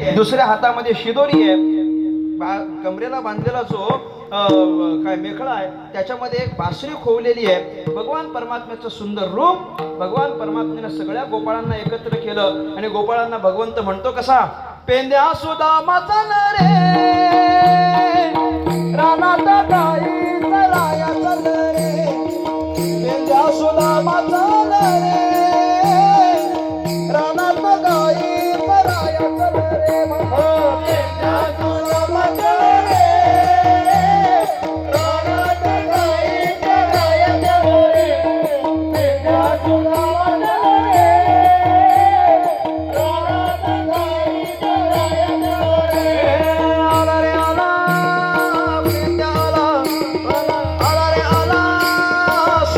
दुसऱ्या हातामध्ये शिदोरी आहे. बा कमरेला बांधलेला जो काय मेखळा आहे त्याच्यामध्ये एक बासरी खोवलेली आहे. भगवान परमात्म्याचं सुंदर रूप भगवान परमात्म्याने सगळ्या गोपाळांना एकत्र केलं. आणि गोपाळांना भगवंत म्हणतो कसा? पेंद्या सुदामाचा रे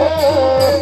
Oh.